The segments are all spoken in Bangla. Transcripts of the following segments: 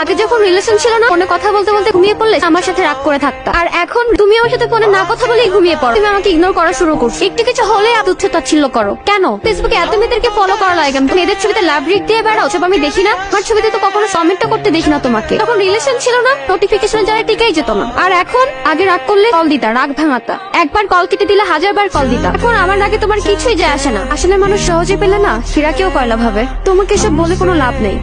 আগে যখন রিলেশন ছিল না, ফোনে কথা বলতে বলতে ঘুমিয়ে পড়লে আমার সাথে রাগ করে থাকতো। আর এখন তুমি আমার সাথে ফোনে না কথা বলেই ঘুমিয়ে পড়ো। তুমি আমাকে ইগনোর করা শুরু করছ। একটু কিছু হলে তুচ্ছ তাচ্ছিল্য করো। কেন? ফেসবুকে এত মেয়েদেরকে ফলো করা লাগে তুমি এদের ছবিতে লাভ রিক দিয়ে বেড়াও সব আমি দেখি না। আমার ছবিতে তো কখনো কমেন্টটা করতে দেখি না তোমাকে। তখন রিলেশন ছিল না নোটিফিকেশন যারা টিকেই যেত না। আর এখন, আগে রাগ করলে কল দিতা, রাগ ভাঙাতা। একবার কল কেটে দিলে হাজারবার কল দিতা। এখন আমার রাগে তোমার কিছুই যায় আসে না। আসলে মানুষ সহজে পেলে না হীরা কেউ কয়লা ভাবে। তোমাকে সব বলে কোনো লাভ নেই।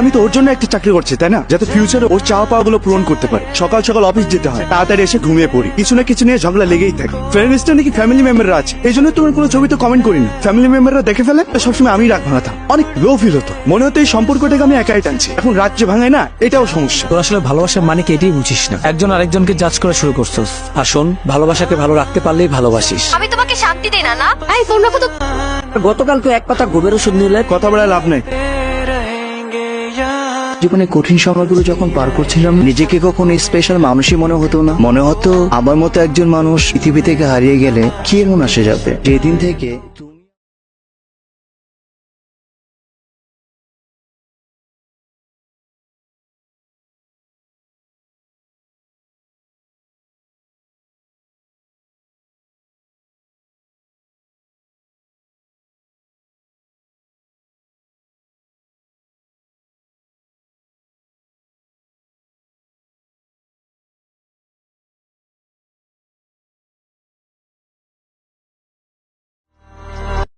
আমি তো ওর জন্য একটা চাকরি করছি তাই না? যাতে ফিউচারে ওর চাওয়া পাওয়া গুলো পূরণ করতে পারে। সকাল সকাল অফিস যেতে হয় তাড়াতাড়ি এসে ঘুমিয়ে পড়ি। কিছু না কিছু নিয়ে ঝগড়া লেগেই থাকে। ফ্রেন্ড লিস্টে নাকি ফ্যামিলি মেম্বাররা আছে? এই জন্য তোমার কোনো ছবি তো কমেন্ট করিনি। ফ্যামিলি মেম্বাররা দেখে ফেলে সবসময় আমি রাগ ভাঙাতাম। অনেক লো ফিল হতো। মনে হতো এই সম্পর্কটাকে আমি একাই টানছি। এখন রাত ভাঙে না এটাও সমস্যা। তোর আসলে ভালোবাসার মানে কি এটাই বুঝিস না। একজন আরেকজনকে জাজ করা শুরু করছিস। আর শোন ভালোবাসাকে ভালো রাখতে পারলেই ভালোবাসিস। আমি তোমাকে শান্তি দেই না না? এই তোমরা কত গতকাল তো এক কথা গোবেরও শুনলে কথা বলে লাভ নেই। জীবনে কঠিন সময়গুলো যখন পার করছিলাম, নিজেকে কখনো স্পেশাল মানুষই মনে হতো না। মনে হতো, আমার মতো একজন মানুষ পৃথিবী থেকে হারিয়ে গেলে কি এমন আসে যাবে? যেদিন থেকে